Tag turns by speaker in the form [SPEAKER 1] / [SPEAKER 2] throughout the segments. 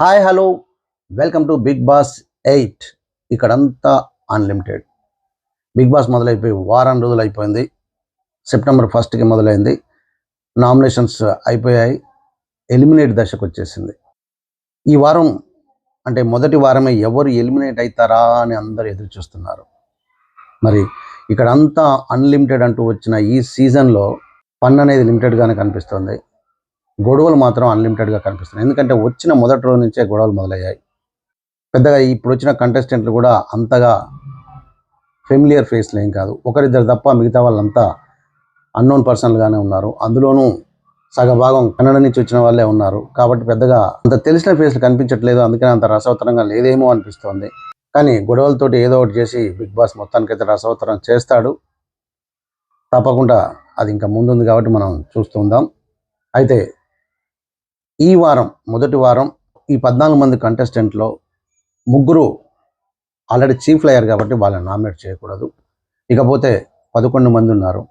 [SPEAKER 1] Hi hello. Welcome to Bigg Boss eight. ఇక్కడంతా unlimited. Bigg Boss మొదలైపోయి వారం రోజులు అయిపోయింది. సెప్టెంబర్ ఫస్ట్కి మొదలైంది. నామినేషన్స్ అయిపోయాయి. ఎలిమినేట్ దశకు వచ్చేసింది. ఈ వారం అంటే మొదటి వారమే ఎవరు ఎలిమినేట్ అవుతారా అని అందరూ ఎదురు చూస్తున్నారు. మరి ఇక్కడంతా అన్లిమిటెడ్ అంటూ వచ్చిన ఈ సీజన్లో పన్ను అనేది లిమిటెడ్గానే కనిపిస్తుంది. గొడవలు మాత్రం అన్లిమిటెడ్గా కనిపిస్తున్నాయి. ఎందుకంటే వచ్చిన మొదటి రోజు నుంచే గొడవలు మొదలయ్యాయి. పెద్దగా ఇప్పుడు వచ్చిన కంటెస్టెంట్లు కూడా అంతగా ఫెమిలియర్ ఫేస్లు ఏం కాదు. ఒకరిద్దరు తప్ప మిగతా వాళ్ళంతా అన్నోన్ పర్సన్లుగానే ఉన్నారు. అందులోనూ సగభాగం కన్నడ నుంచి వచ్చిన వాళ్ళే ఉన్నారు. కాబట్టి పెద్దగా అంత తెలిసిన ఫేస్లు కనిపించట్లేదు. అందుకని అంత రసవతరంగా లేదేమో అనిపిస్తోంది. కానీ గొడవలతోటి ఏదో ఒకటి చేసి బిగ్ బాస్ మొత్తానికైతే రసవతరం చేస్తాడు. తప్పకుండా అది ఇంకా ముందుంది కాబట్టి మనం చూస్తూ ఉందాం. అయితే ఈ వారం మొదటి వారం ఈ పద్నాలుగు మంది కంటెస్టెంట్లో ముగ్గురు ఆల్రెడీ చీఫ్ అయ్యారు కాబట్టి వాళ్ళని నామినేట్ చేయకూడదు. ఇకపోతే పదకొండు మంది ఉన్నారు.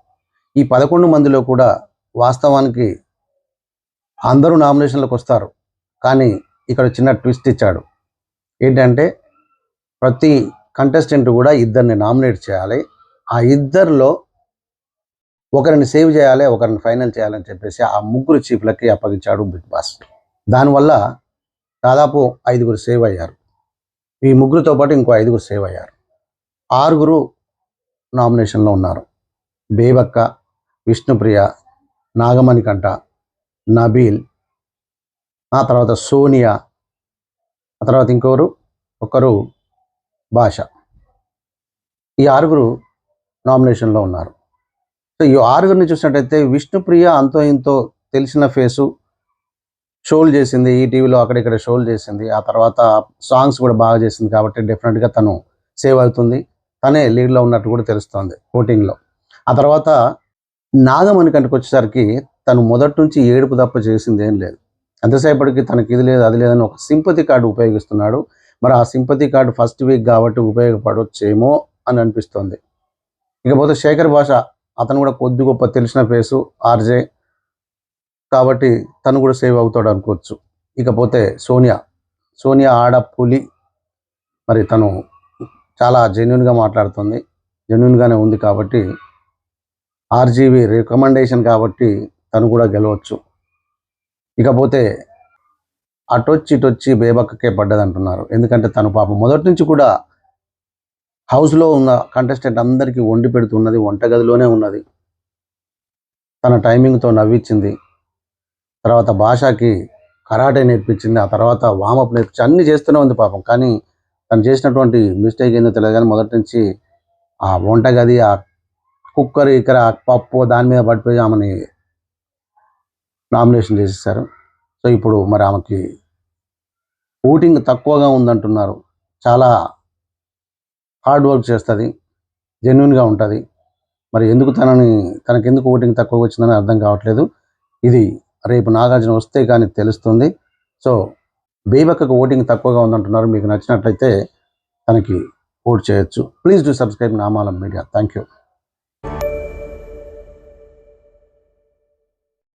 [SPEAKER 1] ఈ పదకొండు మందిలో కూడా వాస్తవానికి అందరూ నామినేషన్లకు వస్తారు. కానీ ఇక్కడ చిన్న ట్విస్ట్ ఇచ్చాడు. ఏంటంటే ప్రతి కంటెస్టెంట్ కూడా ఇద్దరిని నామినేట్ చేయాలి. ఆ ఇద్దరిలో ఒకరిని సేవ్ చేయాలి ఒకరిని ఫైనల్ చేయాలని చెప్పేసి ఆ ముగ్గురు చీఫ్లకి అప్పగించాడు బిగ్ బాస్. దానివల్ల దాదాపు ఐదుగురు సేవ్ అయ్యారు. ఈ ముగ్గురితో పాటు ఇంకో ఐదుగురు సేవ్ అయ్యారు. ఆరుగురు నామినేషన్లో ఉన్నారు. బేబక్క విష్ణుప్రియ నాగమణికంఠ నబీల్ ఆ తర్వాత సోనియా ఆ తర్వాత ఇంకొకరు ఒకరు భాష. ఈ ఆరుగురు నామినేషన్లో ఉన్నారు. సో ఈ ఆరుగురిని చూసినట్టయితే విష్ణుప్రియ అంతో ఇంతో తెలిసిన ఫేసు షోలు చేసింది ఈ టీవీలో అక్కడిక్కడ షోలు చేసింది. ఆ తర్వాత సాంగ్స్ కూడా బాగా చేసింది కాబట్టి డెఫినెట్గా తను సేవ్ అవుతుంది. తనే లీడ్లో ఉన్నట్టు కూడా తెలుస్తోంది ఓటింగ్లో ఆ తర్వాత నాగమణి కంటికి వచ్చేసరికి తను మొదటి నుంచి ఏడుపు తప్ప చేసింది ఏం లేదు. ఎంతసేపటికి తనకి ఇది లేదు అది లేదని ఒక సింపతి కార్డు ఉపయోగిస్తున్నాడు. మరి ఆ సింపతి కార్డు ఫస్ట్ వీక్ కాబట్టి ఉపయోగపడవచ్చేమో అని అనిపిస్తోంది. ఇకపోతే శేఖర్ భాష అతను కూడా కొద్ది గొప్ప తెలిసిన ఫేసు ఆర్జే. కాబట్టి తను కూడా సేవ్ అవుతాడు అనుకోవచ్చు. ఇకపోతే సోనియా. సోనియా ఆడ పులి. మరి తను చాలా జెన్యున్గా మాట్లాడుతుంది. జెన్యున్గానే ఉంది కాబట్టి ఆర్జీవి రికమెండేషన్ కాబట్టి తను కూడా గెలవచ్చు. ఇకపోతే అటొచ్చి ఇటొచ్చి బేబక్కకే పడ్డదంటున్నారు. ఎందుకంటే తను పాపం మొదటి నుంచి కూడా హౌస్లో ఉన్న కంటెస్టెంట్ అందరికీ వండి పెడుతున్నది వంటగదిలోనే ఉన్నది. తన టైమింగ్తో నవ్వించింది తర్వాత భాషకి కరాటే నేర్పించింది ఆ తర్వాత వామప్ నేర్పించి అన్ని చేస్తూనే ఉంది పాపం. కానీ తను చేసినటువంటి మిస్టేక్ ఏందో తెలియదు కానీ మొదటి నుంచి ఆ వంటగది ఆ కుక్కర్ ఇక్కడ పప్పు దాని మీద పడిపోయి ఆమెని నామినేషన్ చేసేసారు. సో ఇప్పుడు మరి ఆమెకి ఓటింగ్ తక్కువగా ఉందంటున్నారు. చాలా హార్డ్ వర్క్ చేస్తుంది జెన్యున్గా ఉంటుంది. మరి ఎందుకు తనని తనకెందుకు ఓటింగ్ తక్కువ వచ్చిందని అర్థం కావట్లేదు. ఇది రేపు నాగార్జున వస్తే కానీ తెలుస్తుంది. సో బేబక్కకు ఓటింగ్ తక్కువగా ఉందంటున్నారు. మీకు నచ్చినట్లయితే తనకి ఓట్ చేయొచ్చు. ప్లీజ్ డూ సబ్స్క్రైబ్ నామాలం మీడియా థ్యాంక్ యూ